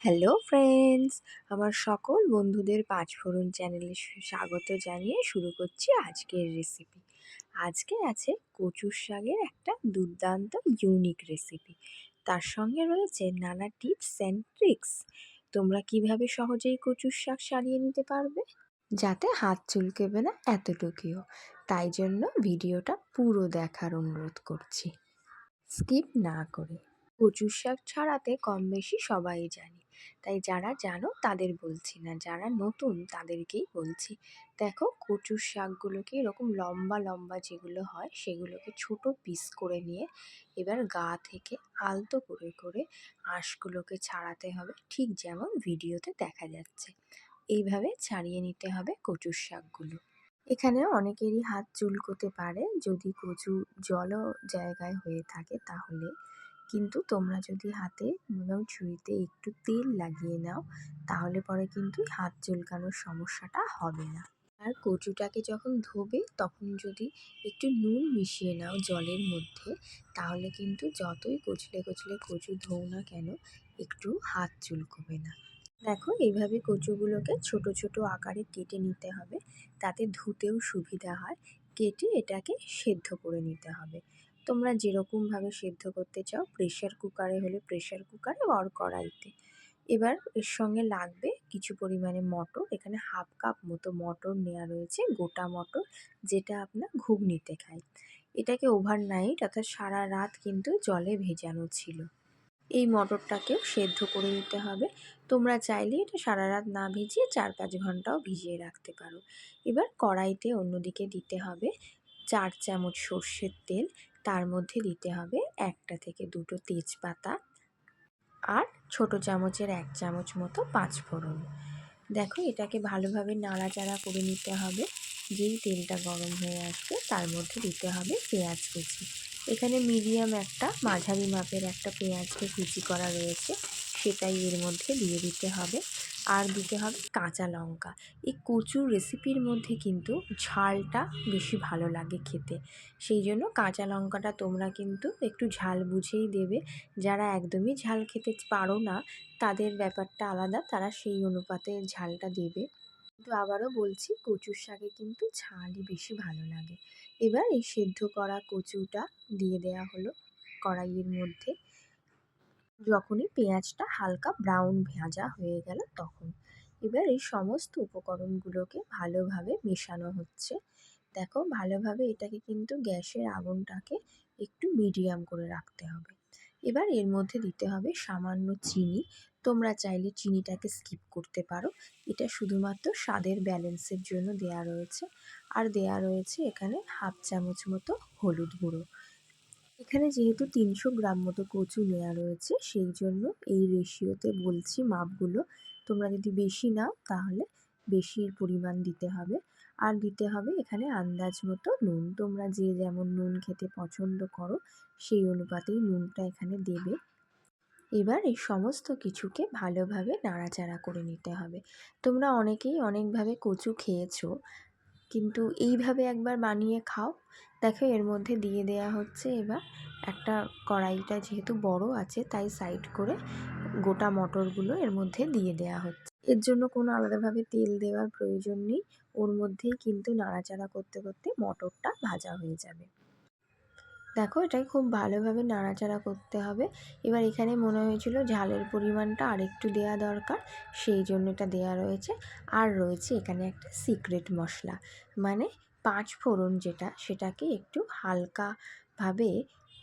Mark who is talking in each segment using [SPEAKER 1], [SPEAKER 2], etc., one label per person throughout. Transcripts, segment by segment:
[SPEAKER 1] Hello friends, আমার সকল বন্ধুদের পাঁচফোড়ন চ্যানেলে স্বাগত জানিয়ে শুরু করছি আজকের রেসিপি আজকে আছে কচুর শাকের একটা দুর্দান্ত ইউনিক রেসিপি তার সঙ্গে রয়েছে নানা টিপস অ্যান্ড ট্রিক্স তোমরা কীভাবে সহজেই কচুর শাক সারিয়ে নিতে পারবে? যাতে হাত চুলকেবে না এতটুকুও। তাই জন্য ভিডিওটা পুরো দেখার অনুরোধ করছি। স্কিপ না করে। কচুর শাক ছাড়াতে কম বেশি সবাই জানে। তাই যারা জানো তাদের বলছি না, যারা নতুন তাদেরকেই বলছি। দেখো কচুর শাকগুলোকে এরকম লম্বা লম্বা যেগুলো হয় সেগুলোকে ছোট পিস করে নিয়ে এবার গা থেকে আলতো করে করে আঁশগুলোকে ছাড়াতে হবে। ঠিক যেমন ভিডিওতে দেখা যাচ্ছে। এইভাবে ছাড়িয়ে নিতে হবে কচুর শাকগুলো। এখানে অনেকেরই হাত চুলকোতে পারে। যদি কচু জল জায়গায় হয়ে থাকে তাহলে কিন্তু তোমরা যদি হাতে এবং ছুরিতে একটু তেল লাগিয়ে নাও, তাহলে পরে কিন্তু হাত চুলকানোর সমস্যাটা হবে না। আর কচুটাকে যখন ধোবে, তখন যদি একটু নুন মিশিয়ে নাও জলের মধ্যে, তাহলে কিন্তু যতই কচলে কচলে কচু ধোও না কেন, একটু হাত চুলকোবে না। দেখো, এইভাবে কচুগুলোকে ছোট ছোট আকারে কেটে নিতে হবে। তাতে ধুতেও সুবিধা হয়। কেটে এটাকে সেদ্ধ করে নিতে হবে। তোমরা যেরকমভাবে সেদ্ধ করতে চাও প্রেশার কুকারে হলে প্রেশার কুকারে অর কড়াইতে। এবার এর সঙ্গে লাগবে কিছু পরিমাণে মটর, এখানে হাফ কাপ মতো মটর নেওয়া রয়েছে, গোটা মটর, যেটা আপনার ঘুগনিতে খায়। এটাকে ওভারনাইট অর্থাৎ সারা রাত কিন্তু জলে ভেজানো ছিল। এই মটরটাকেও সেদ্ধ করে নিতে হবে। তোমরা চাইলে এটা সারা রাত না ভিজিয়ে চার পাঁচ ঘন্টাও ভিজিয়ে রাখতে পারো। এবার কড়াইতে অন্যদিকে দিতে হবে চার চামচ সর্ষের তেল তার মধ্যে দিতে হবে একটা থেকে দুটো তেজপাতা আর ছোট চামচের এক চামচ মতো পাঁচ ফোড়ন। দেখো, এটাকে ভালোভাবে নাড়াচাড়া করে নিতে হবে। যেই তেলটা গরম হয়ে আসবে, তার মধ্যে দিতে হবে পেঁয়াজ কুচি। এখানে মিডিয়াম একটা মাঝারি মাপের একটা পেঁয়াজকে কুচি করা রয়েছে। সেটাই এর মধ্যে দিয়ে দিতে হবে। আর দিতে হবে কাঁচা লঙ্কা। এই কচুর রেসিপির মধ্যে কিন্তু ঝালটা বেশি ভালো লাগে খেতে। সেই জন্য কাঁচা লঙ্কাটা তোমরা কিন্তু একটু ঝাল বুঝেই দেবে। যারা একদমই ঝাল খেতে পারো না, তাদের ব্যাপারটা আলাদা। তারা সেই অনুপাতে ঝালটা দেবে। কিন্তু আবারও বলছি, কচুর শাকে কিন্তু ঝালই বেশি ভালো লাগে। এবার এই সেদ্ধ করা কচুটা দিয়ে দেয়া হলো কড়াইয়ের মধ্যে। যখনই পেঁয়াজটা হালকা ব্রাউন ভাজা হয়ে গেল তখন। এবার এই সমস্ত উপকরণগুলোকে ভালোভাবে মেশানো হচ্ছে। দেখো, ভালোভাবে এটাকে কিন্তু গ্যাসের আগুনটাকে একটু মিডিয়াম করে রাখতে হবে। এবার এর মধ্যে দিতে হবে সামান্য চিনি। তোমরা চাইলে চিনিটাকে স্কিপ করতে পারো। এটা শুধুমাত্র স্বাদের ব্যালেন্সের জন্য দেয়া রয়েছে। আর দেয়া রয়েছে এখানে হাফ চামচ মতো হলুদ গুঁড়ো। এখানে যেহেতু তিনশো গ্রাম মতো কচু নেওয়া রয়েছে, সেই জন্য এই রেশিওতে বলছি মাপগুলো। তোমরা যদি বেশি নাও, তাহলে বেশি পরিমাণ দিতে হবে। আর দিতে হবে এখানে আন্দাজ মতো নুন। তোমরা যে যেমন নুন খেতে পছন্দ করো, সেই অনুপাতেই নুনটা এখানে দেবে। এবার এই সমস্ত কিছুকে ভালোভাবে নাড়াচাড়া করে নিতে হবে। তোমরা অনেকেই অনেকভাবে কচু খেয়েছো কিন্তু এইভাবে একবার বানিয়ে খাও। দেখো এর মধ্যে দিয়ে দেয়া হচ্ছে এবার একটা কড়াইটা যেহেতু বড় আছে তাই সাইড করে গোটা মটরগুলো এর মধ্যে দিয়ে দেয়া হচ্ছে। এর জন্য কোনো আলাদাভাবে তেল দেওয়ার প্রয়োজন নেই। ওর মধ্যেই কিন্তু নাড়াচাড়া করতে করতে মটরটা ভাজা হয়ে যাবে। দেখো, এটাকে খুব ভালোভাবে নাড়াচাড়া করতে হবে। এবার এখানে মনে হয়েছিল ঝালের পরিমাণটা আরেকটু দেওয়া দরকার, সেই জন্য এটা দেওয়া রয়েছে। আর রয়েছে এখানে একটা সিক্রেট মশলা মানে পাঁচ ফোড়ন যেটা, সেটাকে একটু হালকাভাবে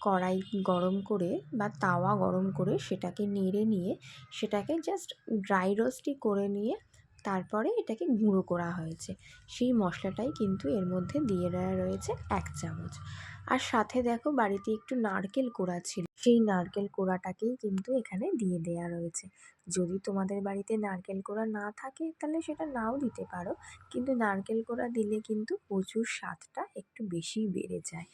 [SPEAKER 1] কড়াই গরম করে বা তাওয়া গরম করে সেটাকে নেড়ে নিয়ে, সেটাকে জাস্ট ড্রাই রোস্টই করে নিয়ে তারপরে এটাকে গুঁড়ো করা হয়েছে। সেই মশলাটাই কিন্তু এর মধ্যে দিয়ে দেওয়া রয়েছে এক চামচ। আর সাথে দেখো বাড়িতে একটু নারকেল কোড়া ছিল। সেই নারকেল কোড়াটাকেই কিন্তু এখানে দিয়ে দেয়া রয়েছে। যদি তোমাদের বাড়িতে নারকেল কোড়া না থাকে, তাহলে সেটা নাও দিতে পারো। কিন্তু নারকেল কোড়া দিলে কিন্তু প্রচুর স্বাদটা একটু বেশিই বেড়ে যায়।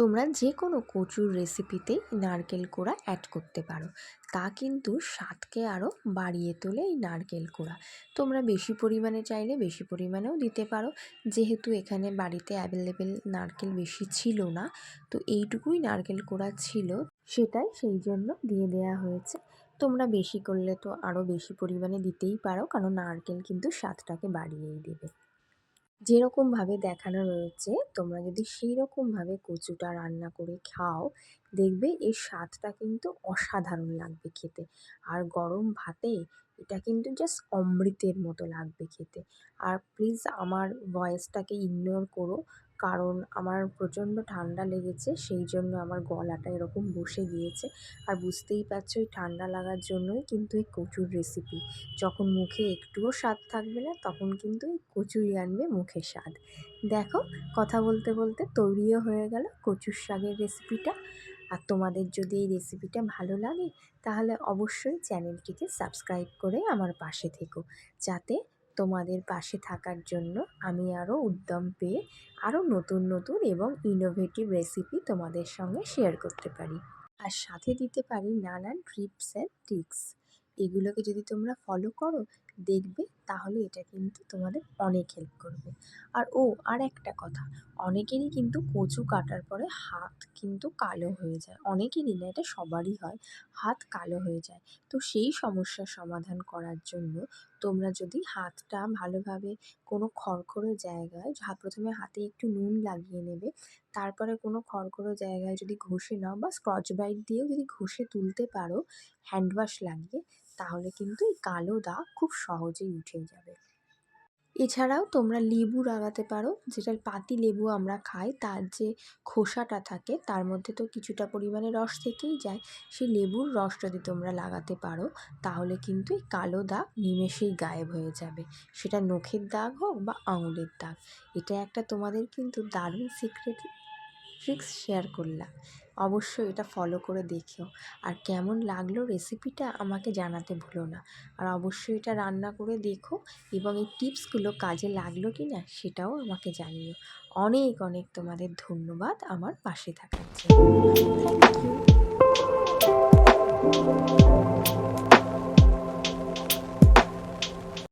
[SPEAKER 1] তোমরা যে কোনো কচুর রেসিপিতেই নারকেল কোড়া অ্যাড করতে পারো। তা কিন্তু স্বাদকে আরও বাড়িয়ে তোলে এই নারকেল কোড়া। তোমরা বেশি পরিমাণে চাইলে বেশি পরিমাণেও দিতে পারো। যেহেতু এখানে বাড়িতে অ্যাভেলেবেল নারকেল বেশি ছিল না, তো এইটুকুই নারকেল কোড়া ছিল, সেটাই সেই জন্য দিয়ে দেয়া হয়েছে। তোমরা বেশি করলে তো আরও বেশি পরিমাণে দিতেই পারো, কারণ নারকেল কিন্তু স্বাদটাকে বাড়িয়েই দেবে। যেরকমভাবে দেখানো রয়েছে, তোমরা যদি সেই রকমভাবে কচুটা রান্না করে খাও, দেখবে এর স্বাদটা কিন্তু অসাধারণ লাগবে খেতে। আর গরম ভাতে এটা কিন্তু জাস্ট অমৃতের মতো লাগবে খেতে। আর প্লিজ আমার ভয়েসটাকে ইগনোর করো কারণ আমার প্রচণ্ড ঠান্ডা লেগেছে, সেই জন্য আমার গলাটা এরকম বসে গিয়েছে। আর বুঝতেই পারছ এই ঠান্ডা লাগার জন্যই কিন্তু এই কচুর রেসিপি যখন মুখে একটুও স্বাদ থাকবে না, তখন কিন্তু এই কচুই আনবে মুখে স্বাদ। দেখো, কথা বলতে বলতে তৈরিও হয়ে গেল কচুর শাকের রেসিপিটা আর তোমাদের যদি এই রেসিপিটা ভালো লাগে, তাহলে অবশ্যই চ্যানেলটিকে সাবস্ক্রাইব করে আমার পাশে থেকো। যাতে তোমাদের পাশে থাকার জন্য আমি আরও উদ্যম পেয়ে আরও নতুন নতুন এবং ইনোভেটিভ রেসিপি তোমাদের সঙ্গে শেয়ার করতে পারি। আর সাথে দিতে পারি নানান ট্রিপস অ্যান্ড ট্রিক্স এগুলোকে যদি তোমরা ফলো করো দেখবে, তাহলে এটা কিন্তু তোমাদের অনেক হেল্প করবে। আর ও, আর একটা কথা, অনেকেরই কিন্তু কচু কাটার পরে হাত কিন্তু কালো হয়ে যায়। অনেকেরই না, এটা সবারই হয়, হাত কালো হয়ে যায়। তো সেই সমস্যার সমাধান করার জন্য তোমরা যদি হাতটা ভালোভাবে কোনো খড়খড়ে জায়গায় প্রথমে হাতে একটু নুন লাগিয়ে নেবে, তারপরে কোনো খড়খড়ে জায়গায় যদি ঘষে নাও বা স্কচ ব্রাইট দিয়েও যদি ঘষে তুলতে পারো, হ্যান্ড ওয়াশ লাগিয়ে তাহলে কিন্তু এই কালো দাগ খুব সহজেই উঠে যাবে। এছাড়াও তোমরা লেবু লাগাতে পারো যেটা পাতি লেবু আমরা খাই, তার যে খোসাটা থাকে, তার মধ্যে তো কিছুটা পরিমাণে রস থেকেই যায়, সেই লেবুর রস যদি তোমরা লাগাতে পারো, তাহলে কিন্তু এই কালো দাগ নিমেষেই গায়েব হয়ে যাবে। সেটা নখের দাগ হোক বা আঙুলের দাগ। এটা একটা তোমাদের কিন্তু দারুণ সিক্রেট ট্রিক্স শেয়ার করলাম। অবশ্যই এটা ফলো করে দেখেও। আর কেমন লাগল রেসিপিটা আমাকে জানাতে ভুলো না। আর অবশ্যই এটা রান্না করে দেখো এবং এই টিপসগুলো কাজে লাগল কি না সেটাও আমাকে জানিও। অনেক অনেক তোমাদের ধন্যবাদ আমার পাশে থাকার জন্য।